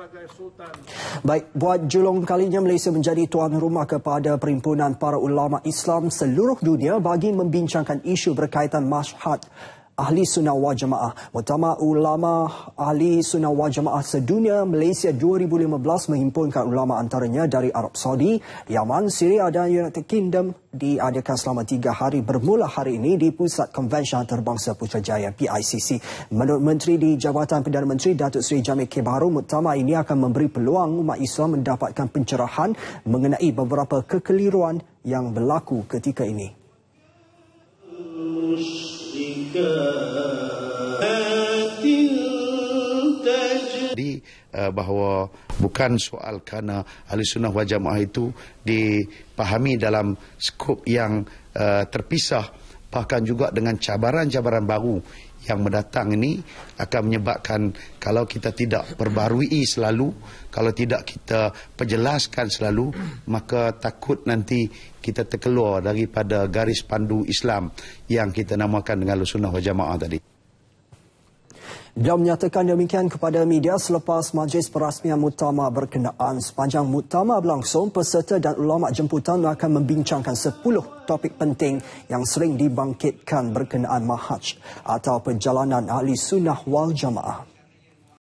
sebagai sultan. Baik, buat julung kalinya Malaysia menjadi tuan rumah kepada Perhimpunan Para Ulama Islam seluruh dunia bagi membincangkan isu berkaitan masyhad Ahli Sunnah Wal Jamaah. Muktamar Ulama Ahli Sunnah Wal Jamaah sedunia Malaysia 2015 menghimpunkan ulama antaranya dari Arab Saudi, Yaman, Syria dan United Kingdom diadakan selama tiga hari bermula hari ini di Pusat Konvensyen Antarabangsa Putrajaya PICC. Menurut Menteri di Jabatan Perdana Menteri Datuk Seri Jamil Kebaharu, muktamar ini akan memberi peluang umat Islam mendapatkan pencerahan mengenai beberapa kekeliruan yang berlaku ketika ini. Jadi uh, bahawa bukan soal kerana ahli sunnah wal jamaah itu dipahami dalam skop yang uh, terpisah bahkan juga dengan cabaran-cabaran baru yang mendatang ini akan menyebabkan kalau kita tidak perbarui selalu, kalau tidak kita perjelaskan selalu, maka takut nanti kita terkeluar daripada garis pandu Islam yang kita namakan dengan sunnah wal jamaah tadi. Dia menyatakan demikian kepada media selepas majlis perasmian muktamar berkenaan. Sepanjang muktamar berlangsung, peserta dan ulama jemputan akan membincangkan 10 topik penting yang sering dibangkitkan berkenaan mahaj atau perjalanan ahli sunnah wal jamaah.